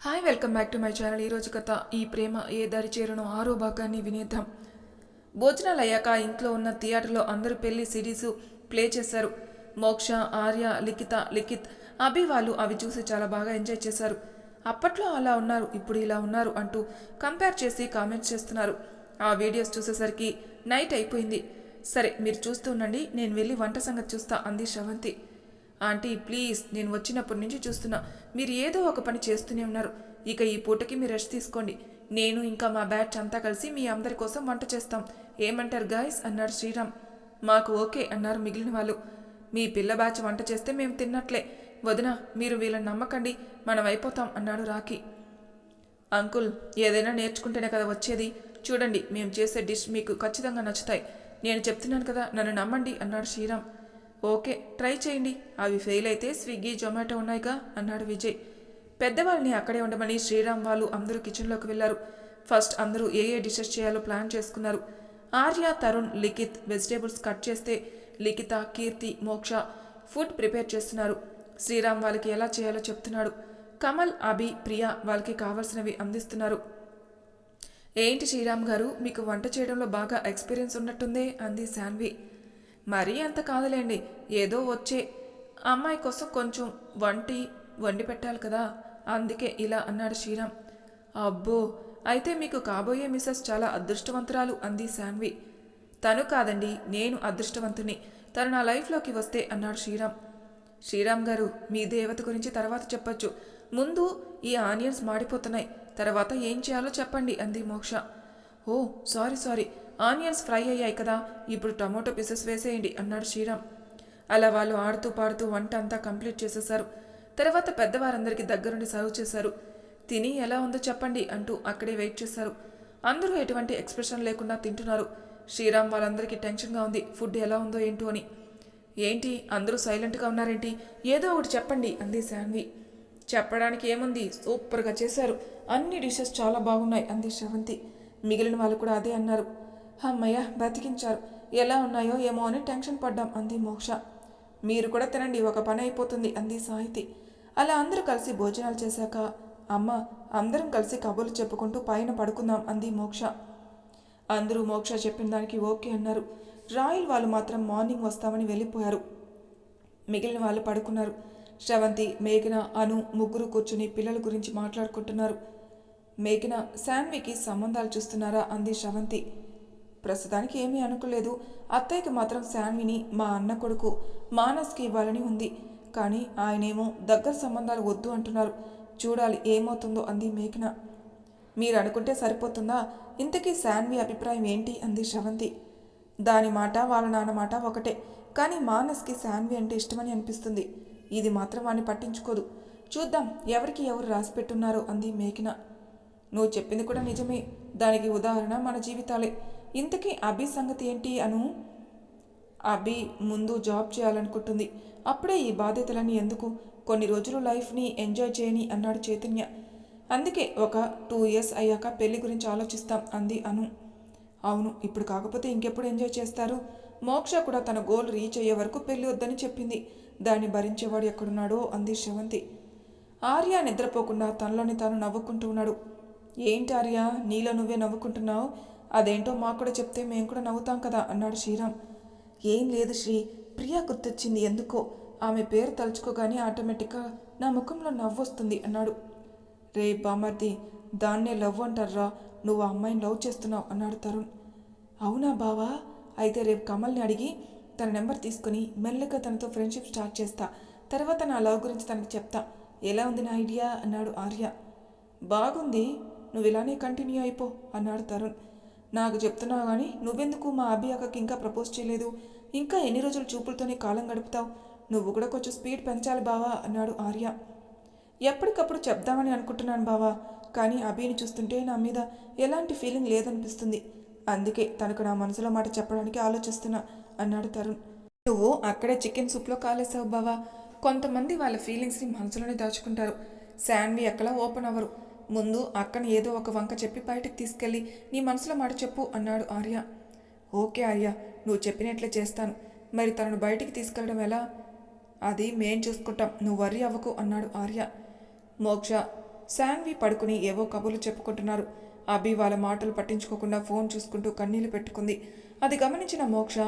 Hi welcome back to my channel ఈరోజు కథ ఈ ప్రేమ ఏ దారి చేరనో ఆరో భాగాన్ని వినేద్దాం. భోజనాలు అయ్యాక ఇంట్లో ఉన్న థియేటర్లో అందరూ పెళ్ళి సిరీస్ ప్లే చేశారు. మోక్ష ఆర్య లిఖిత లిఖిత్ అభి వాళ్ళు అవి చూసి చాలా బాగా ఎంజాయ్ చేశారు. అప్పట్లో అలా ఉన్నారు ఇప్పుడు ఇలా ఉన్నారు అంటూ కంపేర్ చేసి కామెంట్స్ చేస్తున్నారు. ఆ వీడియోస్ చూసేసరికి నైట్ అయిపోయింది. సరే మీరు చూస్తూ ఉండండి నేను వెళ్ళి వంట సంగతి చూస్తా అంది శ్రవంతి ఆంటీ ప్లీజ్ నేను వచ్చినప్పటి నుంచి చూస్తున్నా. మీరు ఏదో ఒక పని చేస్తూనే ఉన్నారు. ఇక ఈ పూటకి మీరు రెస్ట్ తీసుకోండి. నేను ఇంకా మా బ్యాచ్ అంతా కలిసి మీ అందరి కోసం వంట చేస్తాం. ఏమంటారు గాయస్? అన్నాడు శ్రీరామ్. మాకు ఓకే అన్నారు మిగిలిన వాళ్ళు. మీ పిల్ల బ్యాచ్ వంట చేస్తే మేము తిన్నట్లే. వదిన మీరు వీళ్ళని నమ్మకండి. మనం అయిపోతాం అన్నాడు రాఖీ. అంకుల్ ఏదైనా నేర్చుకుంటేనే కదా వచ్చేది. చూడండి మేము చేసే డిష్ మీకు ఖచ్చితంగా నచ్చుతాయి. నేను చెప్తున్నాను కదా నన్ను నమ్మండి అన్నాడు శ్రీరామ్. ఓకే ట్రై చేయండి. అవి ఫెయిల్ అయితే స్విగ్గీ జొమాటో ఉన్నాయిగా అన్నాడు విజయ్. పెద్దవాళ్ళని అక్కడే ఉండమని శ్రీరామ్ వాళ్ళు అందరూ కిచెన్లోకి వెళ్ళారు. ఫస్ట్ అందరూ ఏ ఏ డిషెస్ చేయాలో ప్లాన్ చేసుకున్నారు. ఆర్య తరుణ్ లిఖిత్ వెజిటేబుల్స్ కట్ చేస్తే లిఖిత కీర్తి మోక్ష ఫుడ్ ప్రిపేర్ చేస్తున్నారు. శ్రీరామ్ వాళ్ళకి ఎలా చేయాలో చెప్తున్నాడు. కమల్ అభి ప్రియా వాళ్ళకి కావాల్సినవి అందిస్తున్నారు. ఏంటి శ్రీరామ్ గారు మీకు వంట చేయడంలో బాగా ఎక్స్పీరియన్స్ ఉన్నట్టుందే అంది శాన్వి. మరీ అంత కాదులేండి. ఏదో వచ్చే. అమ్మాయి కోసం కొంచెం వంటి వండి పెట్టాలి కదా. అందుకే ఇలా అన్నాడు శ్రీరామ్. అబ్బో! అయితే మీకు కాబోయే మిసెస్ చాలా అదృష్టవంతురాలు అంది శాన్వి. తను కాదండి నేను అదృష్టవంతుని తను నా లైఫ్లోకి వస్తే అన్నాడు శ్రీరామ్. శ్రీరామ్ గారు మీ దేవత గురించి తర్వాత చెప్పొచ్చు. ముందు ఈ ఆనియన్స్ మాడిపోతున్నాయి. తర్వాత ఏం చేయాలో చెప్పండి అంది Moksha. Oh sorry sorry. Onions fry అయ్యాయి కదా ఇప్పుడు టమోటో పీసెస్ వేసేయండి అన్నాడు శ్రీరామ్. అలా వాళ్ళు ఆడుతూ పాడుతూ వంట అంతా కంప్లీట్ చేసేశారు. తర్వాత పెద్దవారందరికీ దగ్గరుండి సర్వ్ చేశారు. తిని ఎలా ఉందో చెప్పండి అంటూ అక్కడే వెయిట్ చేశారు. అందరూ ఎటువంటి ఎక్స్ప్రెషన్ లేకుండా తింటున్నారు. శ్రీరామ్ వాళ్ళందరికీ టెన్షన్గా ఉంది ఫుడ్ ఎలా ఉందో ఏంటో అని. ఏంటి అందరూ సైలెంట్గా ఉన్నారేంటి? ఏదో ఒకటి చెప్పండి అంది శాన్వి. చెప్పడానికి ఏముంది? సూపర్గా చేశారు. అన్ని డిషెస్ చాలా బాగున్నాయి అంది శ్రవంతి. మిగిలిన వాళ్ళు కూడా అదే అన్నారు. అమ్మయ్య బతికించారు. ఎలా ఉన్నాయో ఏమో అని టెన్షన్ పడ్డాం అంది మోక్ష. మీరు కూడా తినండి ఒక పని అయిపోతుంది అంది సాహితి. అలా అందరూ కలిసి భోజనాలు చేశాక అమ్మ అందరం కలిసి కబుర్లు చెప్పుకుంటూ పైన పడుకుందాం అంది మోక్ష. అందరూ మోక్ష చెప్పిన దానికి ఓకే అన్నారు. రాయల్ వాళ్ళు మాత్రం మార్నింగ్ వస్తామని వెళ్ళిపోయారు. మిగిలిన వాళ్ళు పడుకున్నారు. శ్రవంతి మేఘన అను ముగ్గురు కూర్చుని పిల్లల గురించి మాట్లాడుకుంటున్నారు. మేఘన శాన్వికి సంబంధాలు చూస్తున్నారా అంది శ్రవంతి. ప్రస్తుతానికి ఏమీ అనుకోలేదు. అత్తయ్యకి మాత్రం శాన్విని మా అన్న కొడుకు మానస్కి ఇవ్వాలని ఉంది. కానీ ఆయనేమో దగ్గర సంబంధాలు వద్దు అంటున్నారు. చూడాలి ఏమవుతుందో అంది మేఘన. మీరు అనుకుంటే సరిపోతుందా? ఇంతకీ శాన్వి అభిప్రాయం ఏంటి? అంది శ్రవంతి దాని మాట వాళ్ళ నాన్న మాట ఒకటే. కానీ మానస్కి శాన్వి అంటే ఇష్టమని అనిపిస్తుంది. ఇది మాత్రం వాణ్ణి పట్టించుకోదు. చూద్దాం ఎవరికి ఎవరు రాసి పెట్టున్నారో అంది మేఘన. నువ్వు చెప్పింది కూడా నిజమే. దానికి ఉదాహరణ మన జీవితాలే. ఇంతకీ అభి సంగతి ఏంటి అను? అభి ముందు జాబ్ చేయాలనుకుంటుంది. అప్పుడే ఈ బాధ్యతలని ఎందుకు? కొన్ని రోజులు లైఫ్ని ఎంజాయ్ చేయని అన్నాడు చైతన్య. అందుకే ఒక టూ ఇయర్స్ అయ్యాక పెళ్ళి గురించి ఆలోచిస్తాం అంది అను. అవును ఇప్పుడు కాకపోతే ఇంకెప్పుడు ఎంజాయ్ చేస్తారు? మోక్ష కూడా తన గోల్ రీచ్ అయ్యే వరకు పెళ్ళి వద్దని చెప్పింది. దాన్ని భరించేవాడు ఎక్కడున్నాడో అంది శ్రవంతి ఆర్య నిద్రపోకుండా తనలోని తాను నవ్వుకుంటూ ఉన్నాడు. ఏంటి ఆర్య? నీలో నువ్వే నవ్వుకుంటున్నావు? అదేంటో మాకు కూడా చెప్తే మేము కూడా నవ్వుతాం కదా అన్నాడు శ్రీరామ్. ఏం లేదు శ్రీ ప్రియా గుర్తొచ్చింది ఎందుకో? ఆమె పేరు తలుచుకోగానే ఆటోమేటిక్గా నా ముఖంలో నవ్వు వస్తుంది అన్నాడు. రే బామర్ది దాన్నే లవ్ అంటారా నువ్వు ఆ అమ్మాయిని లవ్ చేస్తున్నావు అన్నాడు తరుణ్. అవునా బావా? అయితే రేపు కమల్ని అడిగి తన నెంబర్ తీసుకుని మెల్లగా తనతో ఫ్రెండ్షిప్ స్టార్ట్ చేస్తా. తర్వాత నా లవ్ గురించి తనకి చెప్తా. ఎలా ఉంది నా ఐడియా? అన్నాడు ఆర్య. బాగుంది నువ్వు ఇలానే కంటిన్యూ అయిపో అన్నాడు తరుణ్. నాకు చెప్తున్నావు కానీ నువ్వెందుకు మా అభి అక్కకి ఇంకా ప్రపోజ్ చేయలేదు? ఇంకా ఎన్ని రోజులు చూపులతోనే కాలం గడుపుతావు? నువ్వు కూడా కొంచెం స్పీడ్ పెంచాలి బావా అన్నాడు ఆర్య. ఎప్పటికప్పుడు చెప్దామని అనుకుంటున్నాను బావా కానీ అభిని చూస్తుంటే నా మీద ఎలాంటి ఫీలింగ్ లేదనిపిస్తుంది. అందుకే తనకు నా మనసులో మాట చెప్పడానికి ఆలోచిస్తున్నా అన్నాడు తరుణ్. నువ్వు అక్కడే చికెన్ సూప్లో కాలేసావు బావా. కొంతమంది వాళ్ళ ఫీలింగ్స్ని మనసులోనే దాచుకుంటారు. శాన్వి ఎక్కడ ఓపెన్ అవ్వరు. ముందు అక్కను ఏదో ఒక వంక చెప్పి బయటకు తీసుకెళ్ళి నీ మనసులో మాట చెప్పు అన్నాడు ఆర్య. ఓకే ఆర్య నువ్వు చెప్పినట్లే చేస్తాను. మరి తనను బయటికి తీసుకెళ్ళడం ఎలా? అది మేం చూసుకుంటాం. నువ్వు వర్రీ అవ్వకు అన్నాడు ఆర్య. మోక్ష శాన్వి పడుకుని ఏవో కబుర్లు చెప్పుకుంటున్నారు. అభి వాళ్ళ మాటలు పట్టించుకోకుండా ఫోన్ చూసుకుంటూ కన్నీళ్ళు పెట్టుకుంది. అది గమనించిన మోక్ష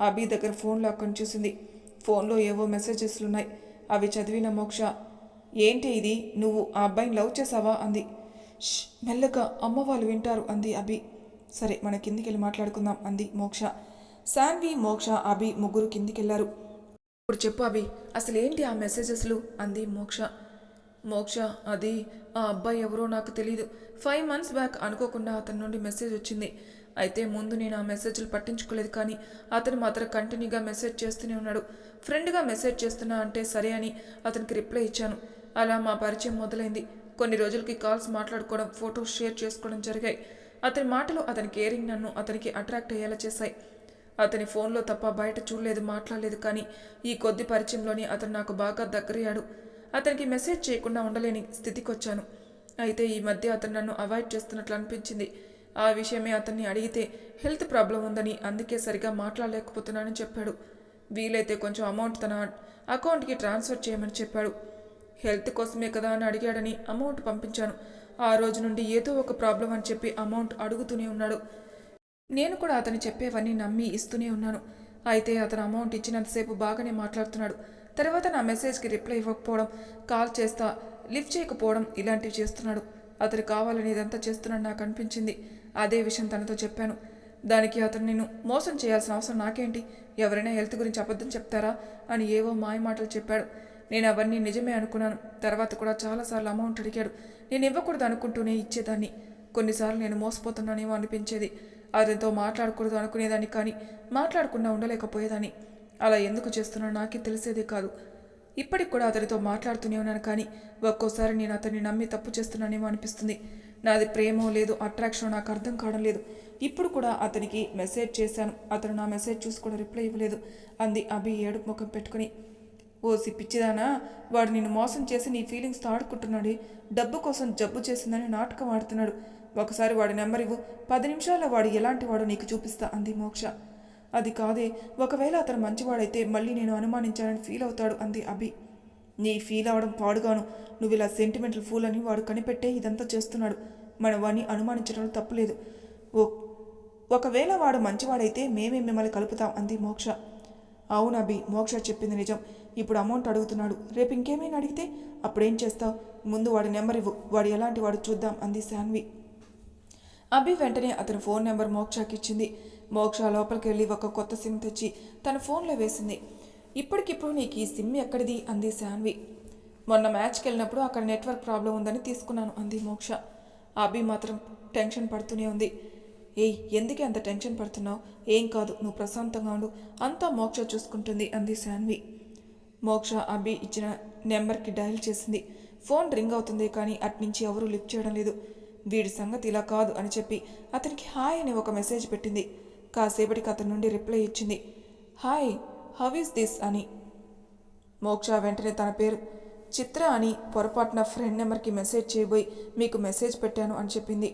అభి దగ్గర ఫోన్ లాక్కొని చూసింది. ఫోన్లో ఏవో మెసేజెస్లు ఉన్నాయి అవి చదివిన మోక్ష ఏంటి ఇది? నువ్వు ఆ అబ్బాయిని లవ్ చేసావా? అంది. "ష్, మెల్లగా అమ్మ వాళ్ళు వింటారు అంది అభి. సరే మన కిందికి వెళ్ళి మాట్లాడుకుందాం అంది మోక్ష. శాన్వి మోక్ష అభి ముగ్గురు కిందికెళ్ళారు ఇప్పుడు చెప్పు అభి అసలు ఏంటి ఆ మెసేజెస్లు? అంది మోక్ష. మోక్ష అది ఆ అబ్బాయి ఎవరో నాకు తెలియదు ఫైవ్ మంత్స్ బ్యాక్ అనుకోకుండా అతని నుండి మెసేజ్ వచ్చింది. అయితే ముందు నేను ఆ మెసేజ్లు పట్టించుకోలేదు కానీ అతను మాత్రం కంటిన్యూగా మెసేజ్ చేస్తూనే ఉన్నాడు. ఫ్రెండ్గా మెసేజ్ చేస్తున్నా అంటే సరే అని అతనికి రిప్లై ఇచ్చాను. అలా మా పరిచయం మొదలైంది. కొన్ని రోజులకి కాల్స్ మాట్లాడుకోవడం ఫోటోస్ షేర్ చేసుకోవడం జరిగాయి. అతని మాటలు అతని కేరింగ్ నన్ను అతనికి అట్రాక్ట్ అయ్యేలా చేశాయి. అతని ఫోన్లో తప్ప బయట చూడలేదు మాట్లాడలేదు కానీ ఈ కొద్ది పరిచయంలోనే అతను నాకు బాగా దగ్గరయ్యాడు. అతనికి మెసేజ్ చేయకుండా ఉండలేని స్థితికి వచ్చాను అయితే ఈ మధ్య అతను నన్ను అవాయిడ్ చేస్తున్నట్లు అనిపించింది. ఆ విషయమే అతన్ని అడిగితే హెల్త్ ప్రాబ్లం ఉందని అందుకే సరిగా మాట్లాడలేకపోతున్నానని చెప్పాడు. వీలైతే కొంచెం అమౌంట్ తన అకౌంట్కి ట్రాన్స్ఫర్ చేయమని చెప్పాడు. హెల్త్ కోసమే కదా అని అడిగాడని అమౌంట్ పంపించాను. ఆ రోజు నుండి ఏదో ఒక ప్రాబ్లం అని చెప్పి అమౌంట్ అడుగుతూనే ఉన్నాడు. నేను కూడా అతను చెప్పేవన్నీ నమ్మి ఇస్తూనే ఉన్నాను. అయితే అతను అమౌంట్ ఇచ్చినంతసేపు బాగానే మాట్లాడుతున్నాడు. తర్వాత నా మెసేజ్కి రిప్లై ఇవ్వకపోవడం కాల్ చేస్తా లిఫ్ట్ చేయకపోవడం ఇలాంటివి చేస్తున్నాడు. అతను కావాలని ఇదంతా చేస్తున్నాడు నాకు అనిపించింది. అదే విషయం తనతో చెప్పాను. దానికి అతను నేను మోసం చేయాల్సిన అవసరం నాకేంటి? ఎవరైనా హెల్త్ గురించి అబద్ధం చెప్తారా? అని ఏవో మాయ మాటలు చెప్పాడు. నేను అవన్నీ నిజమే అనుకున్నాను. తర్వాత కూడా చాలాసార్లు అమౌంట్ అడిగాడు. నేను ఇవ్వకూడదు అనుకుంటూనే ఇచ్చేదాన్ని. కొన్నిసార్లు నేను మోసపోతున్నానేమో అనిపించేది. అతనితో మాట్లాడకూడదు అనుకునేదాన్ని కానీ మాట్లాడకుండా ఉండలేకపోయేదాన్ని. అలా ఎందుకు చేస్తున్నానో నాకే తెలిసేదే కాదు. ఇప్పటికి కూడా అతనితో మాట్లాడుతూనే ఉన్నాను కానీ ఒక్కోసారి నేను అతన్ని నమ్మి తప్పు చేస్తున్నానేమో అనిపిస్తుంది. నాది ప్రేమో లేదు అట్రాక్షన్ నాకు అర్థం కావడం లేదు. ఇప్పుడు కూడా అతనికి మెసేజ్ చేశాను. అతను నా మెసేజ్ చూసి కూడా రిప్లై ఇవ్వలేదు. అంది అభి ఏడుపు ముఖం పెట్టుకుని. ఓసి పిచ్చిదానా వాడు నిన్ను మోసం చేసి నీ ఫీలింగ్స్తో ఆడుకుంటున్నాడు డబ్బు కోసం జబ్బు చేసిందని నాటకం ఆడుతున్నాడు. ఒకసారి వాడి నెంబర్ ఇవ్వు పది నిమిషాల్లో వాడు ఎలాంటి వాడో నీకు చూపిస్తా అంది మోక్ష. అది కాదే ఒకవేళ అతను మంచివాడైతే మళ్ళీ నేను అనుమానించానని ఫీల్ అవుతాడు అంది అభి. నీ ఫీల్ అవడం పాడుగాను నువ్వు ఇలా సెంటిమెంటల్ ఫూల్ అని వాడు కనిపెట్టే ఇదంతా చేస్తున్నాడు. మన వాడిని అనుమానించడంలో తప్పులేదు ఓ ఒకవేళ వాడు మంచివాడైతే మేమే మిమ్మల్ని కలుపుతాం అంది మోక్ష. అవును అభి మోక్ష చెప్పింది నిజం. ఇప్పుడు అమౌంట్ అడుగుతున్నాడు. రేపు ఇంకేమైనా అడిగితే అప్పుడేం చేస్తావు? ముందు వాడి నెంబర్ ఇవ్వు. వాడు ఎలాంటి వాడు చూద్దాం అంది శాన్వి. అభి వెంటనే అతని ఫోన్ నెంబర్ మోక్షకి ఇచ్చింది. మోక్ష లోపలికి వెళ్ళి ఒక కొత్త సిమ్ తెచ్చి తన ఫోన్లో వేసింది. ఇప్పటికిప్పుడు నీకు ఈ సిమ్ ఎక్కడిది? అంది శాన్వి. మొన్న మ్యాచ్కి వెళ్ళినప్పుడు అక్కడ నెట్వర్క్ ప్రాబ్లం ఉందని తీసుకున్నాను అంది మోక్ష. అభి మాత్రం టెన్షన్ పడుతూనే ఉంది. ఏయ్ ఎందుకే అంత టెన్షన్ పడుతున్నావు? ఏం కాదు నువ్వు ప్రశాంతంగా ఉండు. అంతా మోక్ష చూసుకుంటుంది అంది శాన్వి. మోక్ష అభి ఇచ్చిన నెంబర్కి డయల్ చేసింది. ఫోన్ రింగ్ అవుతుంది కానీ అట్నుంచి ఎవరూ లిఫ్ట్ చేయడం లేదు. వీడి సంగతి ఇలా కాదు అని చెప్పి అతనికి హాయ్ అని ఒక మెసేజ్ పెట్టింది. కాసేపటికి అతని నుండి రిప్లై ఇచ్చింది. హాయ్ హౌ ఈస్ దిస్ అని. మోక్ష వెంటనే తన పేరు చిత్ర అని పొరపాటున ఫ్రెండ్ నెంబర్కి మెసేజ్ చేయబోయి మీకు మెసేజ్ పెట్టాను అని చెప్పింది.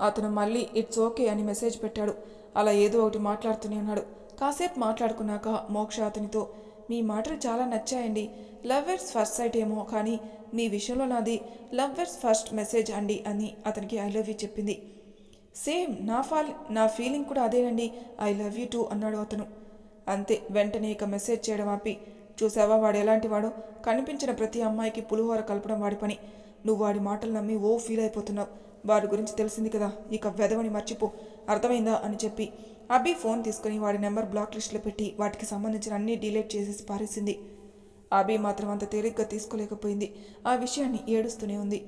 అతను మళ్ళీ ఇట్స్ ఓకే అని మెసేజ్ పెట్టాడు. అలా ఏదో ఒకటి మాట్లాడుతూనే ఉన్నాడు. కాసేపు మాట్లాడుకున్నాక మోక్ష అతనితో మీ మాటలు చాలా నచ్చాయండి. లవ్వర్స్ ఫస్ట్ సైట్ ఏమో కానీ మీ విషయంలో నాది లవ్వర్స్ ఫస్ట్ మెసేజ్ అండి అని అతనికి ఐ లవ్ యూ చెప్పింది. సేమ్ నా ఫాల్ నా ఫీలింగ్ కూడా అదేనండి. ఐ లవ్ యూ టూ అన్నాడు అతను. అంతే వెంటనే ఇక మెసేజ్ చేయడం ఆపి. చూసావా వాడు ఎలాంటి వాడో? కనిపించిన ప్రతి అమ్మాయికి పులిహోర కలపడం వాడి పని. నువ్వు వాడి మాటలు నమ్మి ఓ ఫీల్ అయిపోతున్నావు. వాడి గురించి తెలిసింది కదా. ఇక వెదవని మర్చిపో. అర్థమైందా? అని చెప్పి. అభి ఫోన్ తీసుకుని వాడి నెంబర్ బ్లాక్ లిస్ట్లో పెట్టి వాటికి సంబంధించిన అన్ని డిలీట్ చేసేసి పారేసింది. అభి మాత్రం అంత తేలిగ్గా తీసుకోలేకపోయింది. ఆ విషయాన్ని ఏడుస్తూనే ఉంది.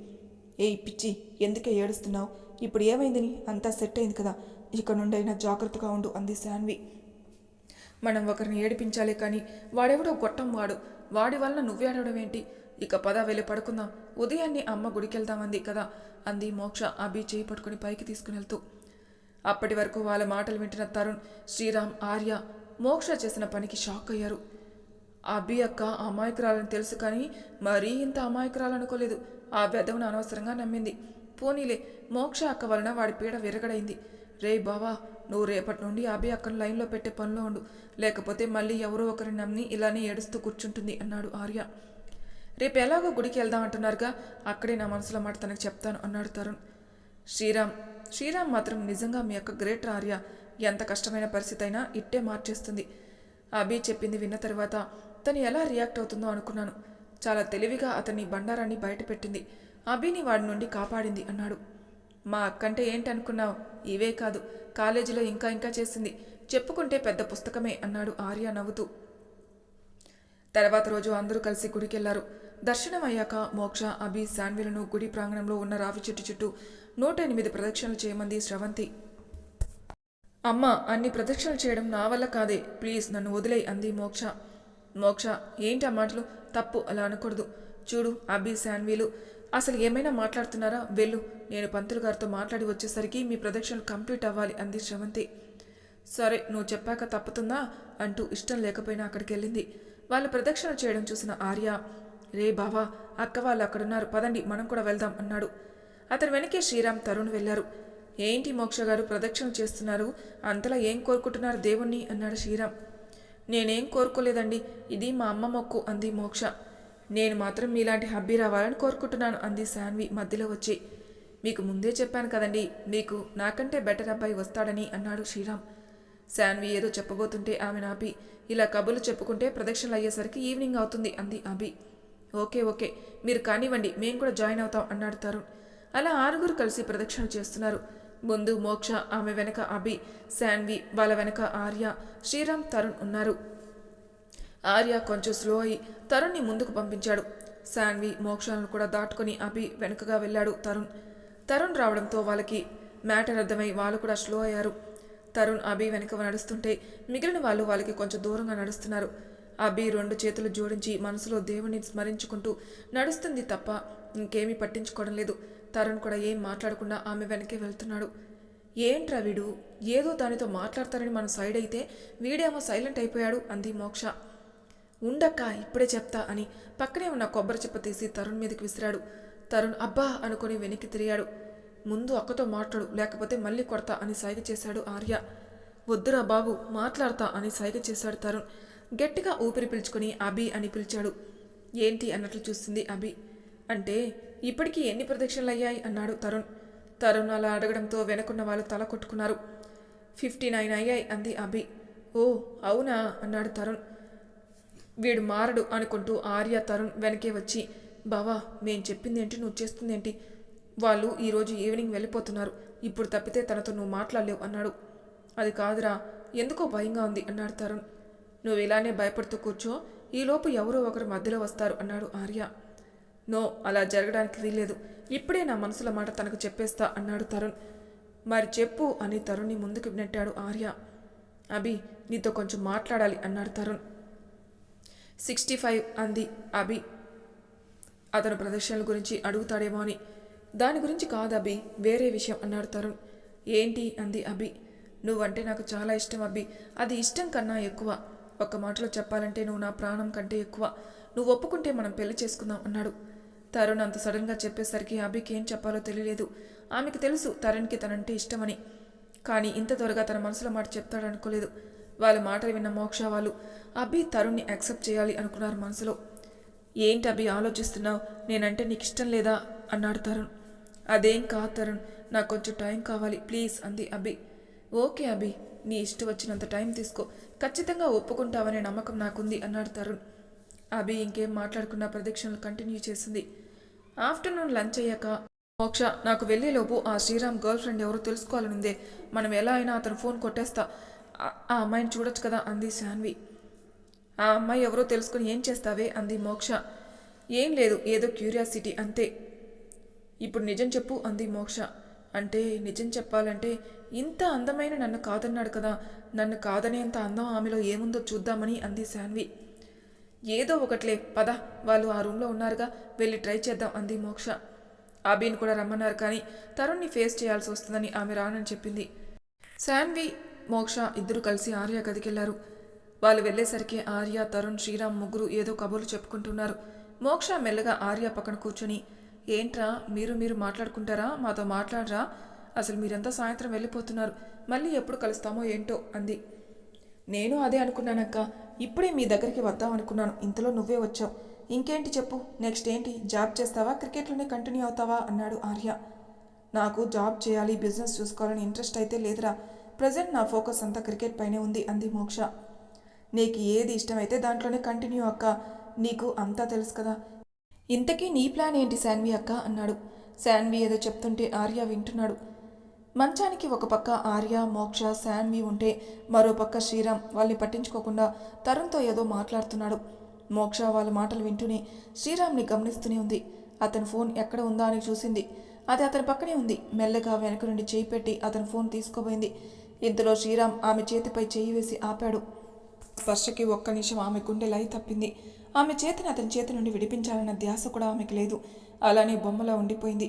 ఏయ్ పిచ్చి ఎందుకే ఏడుస్తున్నావు? ఇప్పుడు ఏమైందని? అంతా సెట్ అయింది కదా. ఇక నుండైనా జాగ్రత్తగా ఉండు అంది శాన్వి. మనం ఒకరిని ఏడిపించాలే కానీ వాడెవడో గొట్టం వాడు. వాడి వలన నువ్వేడవడం ఏంటి? ఇక పద వెళ్ళి పడుకుందాం. ఉదయాన్నే అమ్మ గుడికెళ్దామంది కదా అంది మోక్ష అభి చేయి పట్టుకుని పైకి తీసుకుని వెళ్తూ. అప్పటి వరకు వాళ్ళ మాటలు వింటున్న తరుణ్ శ్రీరామ్ ఆర్య మోక్ష చేసిన పనికి షాక్ అయ్యారు. అభి అక్క అమాయకురాలని తెలుసు కానీ మరీ ఇంత అమాయకురాలనుకోలేదు ఆ బెదవును అనవసరంగా నమ్మింది. పోనీలే మోక్ష అక్క వలన వాడి పీడ విరగడైంది. రే బావా నువ్వు రేపటి నుండి అభి అక్కను లైన్లో పెట్టే పనిలో ఉండు. లేకపోతే మళ్ళీ ఎవరో ఒకరిని నమ్మి ఇలానే ఏడుస్తూ కూర్చుంటుంది అన్నాడు ఆర్య. రేపు ఎలాగో గుడికి వెళ్దాం అంటున్నారుగా అక్కడే నా మనసులో మాట తనకు చెప్తాను అన్నాడు తరుణ్. శ్రీరామ్ శ్రీరామ్ మాత్రం నిజంగా మీ యొక్క గ్రేట్ ఆర్య. ఎంత కష్టమైన పరిస్థితి అయినా ఇట్టే మార్చేస్తుంది. అభి చెప్పింది విన్న తర్వాత తను ఎలా రియాక్ట్ అవుతుందో అనుకున్నాను. చాలా తెలివిగా అతని బండారాన్ని బయటపెట్టింది. అభిని వాడి నుండి కాపాడింది అన్నాడు. మా అక్కంటే ఏంటి అనుకున్నావు ఇవే కాదు. కాలేజీలో ఇంకా ఇంకా చేసింది చెప్పుకుంటే పెద్ద పుస్తకమే అన్నాడు ఆర్య నవ్వుతూ. తర్వాత రోజు అందరూ కలిసి గుడికెళ్ళారు. దర్శనం అయ్యాక మోక్ష అభి శాన్విలను గుడి ప్రాంగణంలో ఉన్న రావి చెట్టు చుట్టూ నూట ఎనిమిది ప్రదక్షిణలు చేయమంది శ్రవంతి అమ్మ అన్ని ప్రదక్షిణలు చేయడం నా వల్ల కాదే. ప్లీజ్ నన్ను వదిలే అంది మోక్ష. మోక్ష ఏంటి ఆ మాటలు? తప్పు అలా అనకూడదు. చూడు అభి శాన్వీలు అసలు ఏమైనా మాట్లాడుతున్నారా? వెళ్ళు నేను పంతులు గారితో మాట్లాడి వచ్చేసరికి మీ ప్రదక్షిణలు కంప్లీట్ అవ్వాలి అంది శ్రవంతి సరే నువ్వు చెప్పాక తప్పుతుందా? అంటూ ఇష్టం లేకపోయినా అక్కడికి వెళ్ళింది వాళ్ళు ప్రదక్షిణ చేయడం చూసిన ఆర్య రే బావా అక్క వాళ్ళు అక్కడున్నారు పదండి మనం కూడా వెళ్దాం అన్నాడు. అతని వెనకే శ్రీరామ్ తరుణ్ వెళ్ళారు. ఏంటి మోక్ష గారు ప్రదక్షిణ చేస్తున్నారు అంతలా ఏం కోరుకుంటున్నారు దేవుణ్ణి? అన్నాడు శ్రీరామ్. నేనేం కోరుకోలేదండి ఇది మా అమ్మ మొక్కు అంది మోక్ష. నేను మాత్రం మీలాంటి హబ్బీ రావాలని కోరుకుంటున్నాను అంది శాన్వి మధ్యలో వచ్చి. మీకు ముందే చెప్పాను కదండి మీకు నాకంటే బెటర్ అబ్బాయి వస్తాడని అన్నాడు శ్రీరామ్. శాన్వి ఏదో చెప్పబోతుంటే ఆమె నాపి ఇలా కబుర్లు చెప్పుకుంటే ప్రదక్షిణలు అయ్యేసరికి ఈవినింగ్ అవుతుంది అంది అభి. Okay okay. మీరు కానివ్వండి మేము కూడా జాయిన్ అవుతాం అన్నాడు తరుణ్. అలా ఆరుగురు కలిసి ప్రదక్షిణ చేస్తున్నారు. ముందు మోక్ష ఆమె వెనక అభి శాన్వి వాళ్ళ వెనక ఆర్య శ్రీరామ్ తరుణ్ ఉన్నారు. ఆర్య కొంచెం స్లో అయి తరుణ్ని ముందుకు పంపించాడు. శాన్వి మోక్షాలను కూడా దాటుకొని అభి వెనుకగా వెళ్ళాడు తరుణ్. తరుణ్ రావడంతో వాళ్ళకి మ్యాటర్ అర్థమై వాళ్ళు కూడా స్లో అయ్యారు. తరుణ్ అభి వెనుక నడుస్తుంటే మిగిలిన వాళ్ళు వాళ్ళకి కొంచెం దూరంగా నడుస్తున్నారు. అభి రెండు చేతులు జోడించి మనసులో దేవుని స్మరించుకుంటూ నడుస్తుంది తప్ప ఇంకేమీ పట్టించుకోవడం లేదు. తరుణ్ కూడా ఏం మాట్లాడకుండా ఆమె వెనకే వెళ్తున్నాడు. ఏంట్రా వీడు? ఏదో దానితో మాట్లాడతారని మనం సైడ్ అయితే వీడేమో సైలెంట్ అయిపోయాడు అంది మోక్ష. ఉండక్క ఇప్పుడే చెప్తా అని పక్కనే ఉన్న కొబ్బరి చెప్ప తీసి తరుణ్ మీదకి విసిరాడు. తరుణ్ అబ్బా అనుకుని వెనక్కి తిరిగాడు. ముందు అక్కతో మాట్లాడు లేకపోతే మళ్ళీ కొడతా అని సైగ చేశాడు ఆర్య. వద్దురా బాబు మాట్లాడతా అని సైగ చేశాడు తరుణ్. గట్టిగా ఊపిరి పిలుచుకుని అభి అని పిలిచాడు. ఏంటి అన్నట్లు చూస్తుంది అభి. అంటే ఇప్పటికీ ఎన్ని ప్రదక్షిణలు అయ్యాయి? అన్నాడు తరుణ్. తరుణ్ అలా అడగడంతో వెనకున్న వాళ్ళు తల కొట్టుకున్నారు. ఫిఫ్టీ నైన్ అయ్యాయి అంది అభి. ఓ అవునా? అన్నాడు తరుణ్. వీడు మారడు అనుకుంటూ ఆర్య తరుణ్ వెనకే వచ్చి బావా మేం చెప్పింది ఏంటి? నువ్వు చేస్తుంది ఏంటి? వాళ్ళు ఈరోజు ఈవినింగ్ వెళ్ళిపోతున్నారు. ఇప్పుడు తప్పితే తనతో నువ్వు మాట్లాడలేవు అన్నాడు. అది కాదురా ఎందుకో భయంగా ఉంది అన్నాడు తరుణ్. నువ్వు ఇలానే భయపడుతూ కూర్చో. ఈలోపు ఎవరో ఒకరు మధ్యలో వస్తారు అన్నాడు ఆర్య. నో అలా జరగడానికి వీల్లేదు. ఇప్పుడే నా మనసులో మాట తనకు చెప్పేస్తా అన్నాడు తరుణ్. మరి చెప్పు అని తరుణ్ని ముందుకు నెట్టాడు ఆర్య. అభి నీతో కొంచెం మాట్లాడాలి అన్నాడు తరుణ్. సిక్స్టీ ఫైవ్ అంది అభి. అతను ప్రదర్శనల గురించి అడుగుతాడేమో అని. దాని గురించి కాదు అభి వేరే విషయం అన్నాడు తరుణ్. ఏంటి? అంది అభి. నువ్వంటే నాకు చాలా ఇష్టం అభి. అది ఇష్టం కన్నా ఎక్కువ. ఒక్క మాటలో చెప్పాలంటే నువ్వు నా ప్రాణం కంటే ఎక్కువ. నువ్వు ఒప్పుకుంటే మనం పెళ్ళి చేసుకుందాం అన్నాడు. తరుణ్ అంత సడన్గా చెప్పేసరికి అభికి ఏం చెప్పాలో తెలియలేదు. ఆమెకు తెలుసు తరుణ్కి తనంటే ఇష్టమని. కానీ ఇంత త్వరగా తన మనసులో మాట చెప్తాడనుకోలేదు. వాళ్ళ మాటలు విన్న మోక్ష వాళ్ళు అభి తరుణ్ని యాక్సెప్ట్ చేయాలి అనుకున్నారు మనసులో. ఏంటి అభి ఆలోచిస్తున్నావు? నేనంటే నీకు ఇష్టం లేదా? అన్నాడు తరుణ్. అదేం కాదు తరుణ్ నాకు కొంచెం టైం కావాలి ప్లీజ్ అంది అభి. ఓకే అభి నీ ఇష్టం వచ్చినంత టైం తీసుకో. ఖచ్చితంగా ఒప్పుకుంటావనే నమ్మకం నాకుంది అన్నాడు తరుణ్. అభి ఇంకేం మాట్లాడుకున్న ప్రదక్షిణలు కంటిన్యూ చేసింది. ఆఫ్టర్నూన్ లంచ్ అయ్యాక మోక్ష నాకు వెళ్ళేలోపు ఆ శ్రీరామ్ గర్ల్ ఫ్రెండ్ ఎవరో తెలుసుకోవాలనుందే. మనం ఎలా అయినా అతను ఫోన్ కొట్టేస్తా. ఆ- ఆ అమ్మాయిని చూడొచ్చు కదా అంది శాన్వి. ఆ అమ్మాయి ఎవరో తెలుసుకుని ఏం చేస్తావే అంది మోక్ష. ఏం లేదు ఏదో క్యూరియాసిటీ అంతే. ఇప్పుడు నిజం చెప్పు అంది మోక్ష. అంటే నిజం చెప్పాలంటే ఇంత అందమైన నన్ను కాదన్నాడు కదా. నన్ను కాదనేంత అందం ఆమెలో ఏముందో చూద్దామని అంది శాన్వి. ఏదో ఒకట్లే పద. వాళ్ళు ఆ రూమ్లో ఉన్నారుగా. వెళ్ళి ట్రై చేద్దాం అంది మోక్ష. అబీన్ కూడా రమ్మన్నారు కానీ తరుణ్ని ఫేస్ చేయాల్సి వస్తుందని ఆమె రానని చెప్పింది. శాన్వి మోక్ష ఇద్దరు కలిసి ఆర్య గదికెళ్ళారు. వాళ్ళు వెళ్ళేసరికి ఆర్య తరుణ్ శ్రీరామ్ ముగ్గురు ఏదో కబుర్లు చెప్పుకుంటున్నారు. మోక్ష మెల్లగా ఆర్య పక్కన కూర్చొని ఏంట్రా మీరు మీరు మాట్లాడుకుంటారా? మాతో మాట్లాడరా? అసలు మీరంతా సాయంత్రం వెళ్ళిపోతున్నారు. మళ్ళీ ఎప్పుడు కలుస్తామో ఏంటో అంది. నేను అదే అనుకున్నానక్క. ఇప్పుడే మీ దగ్గరికి వద్దాం అనుకున్నాను. ఇంతలో నువ్వే వచ్చావు. ఇంకేంటి చెప్పు? నెక్స్ట్ ఏంటి? జాబ్ చేస్తావా? క్రికెట్లోనే కంటిన్యూ అవుతావా? అన్నాడు ఆర్య. నాకు జాబ్ చేయాలి బిజినెస్ చూసుకోవాలని ఇంట్రెస్ట్ అయితే లేదురా. ప్రజెంట్ నా ఫోకస్ అంతా క్రికెట్ పైనే ఉంది అంది మోక్ష. నీకు ఏది ఇష్టమైతే దాంట్లోనే కంటిన్యూ అక్క. నీకు అంతా తెలుసు కదా. ఇంతకీ నీ ప్లాన్ ఏంటి శాన్వి అక్క? అన్నాడు. శాన్వి ఏదో చెప్తుంటే ఆర్య వింటున్నాడు. మంచానికి ఒక పక్క ఆర్య మోక్ష శాన్వి ఉంటే మరో పక్క శ్రీరామ్ వాళ్ళని పట్టించుకోకుండా తరుణ్తో ఏదో మాట్లాడుతున్నాడు. మోక్ష వాళ్ళ మాటలు వింటూనే శ్రీరామ్ని గమనిస్తూనే ఉంది. అతని ఫోన్ ఎక్కడ ఉందా అని చూసింది. అది అతని పక్కనే ఉంది. మెల్లగా వెనక నుండి చేయి పెట్టి అతని ఫోన్ తీసుకోబోయింది. ఇంతలో శ్రీరామ్ ఆమె చేతిపై చేయి వేసి ఆపాడు. స్పర్శకి ఒక్క నిమిషం ఆమె గుండె లై తప్పింది. ఆమె చేతిని అతని చేతి నుండి విడిపించాలన్న ధ్యాస కూడా ఆమెకు లేదు. అలానే బొమ్మలా ఉండిపోయింది.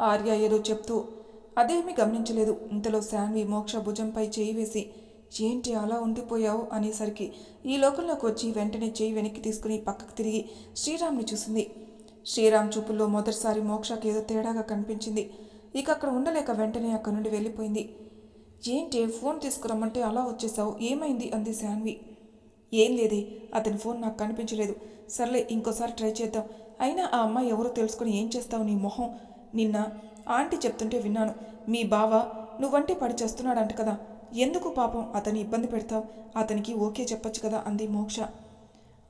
ఆర్య ఏదో చెప్తూ అదేమీ గమనించలేదు. ఇంతలో శాన్వి మోక్ష భుజంపై చేయి వేసి ఏంటి అలా ఉండిపోయావు? అనేసరికి ఈ లోకంలోకి వచ్చి వెంటనే చేయి వెనక్కి తీసుకుని పక్కకు తిరిగి శ్రీరామ్ని చూసింది. శ్రీరామ్ చూపుల్లో మొదటిసారి మోక్షకి ఏదో తేడాగా కనిపించింది. ఇక అక్కడ ఉండలేక వెంటనే అక్కడి నుండి వెళ్ళిపోయింది. ఏంటి ఫోన్ తీసుకురమ్మంటే అలా వచ్చేసావు? ఏమైంది? అంది శాన్వి. ఏం లేదే అతని ఫోన్ నాకు కనిపించలేదు. సర్లే ఇంకోసారి ట్రై చేద్దాం. అయినా ఆ అమ్మాయి ఎవరో తెలుసుకొని ఏం చేస్తావు నీ మొహం? నిన్న ఆంటీ చెప్తుంటే విన్నాను. మీ బావ నువ్వంటే పడి చేస్తున్నాడంట కదా. ఎందుకు పాపం అతని ఇబ్బంది పెడతావు? అతనికి ఓకే చెప్పొచ్చు కదా అంది మోక్ష.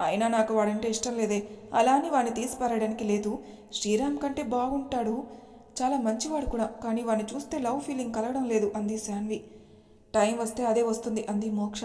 అయినా నాకు వాడంటే ఇష్టం లేదే. అలా అని వాడిని తీసిపారేయడానికి లేదు. శ్రీరామ్ కంటే బాగుంటాడు. చాలా మంచివాడు కూడా కానీ వాడిని చూస్తే లవ్ ఫీలింగ్ కలగడం లేదు అంది శాన్వి. టైం వస్తే అదే వస్తుంది అంది మోక్ష.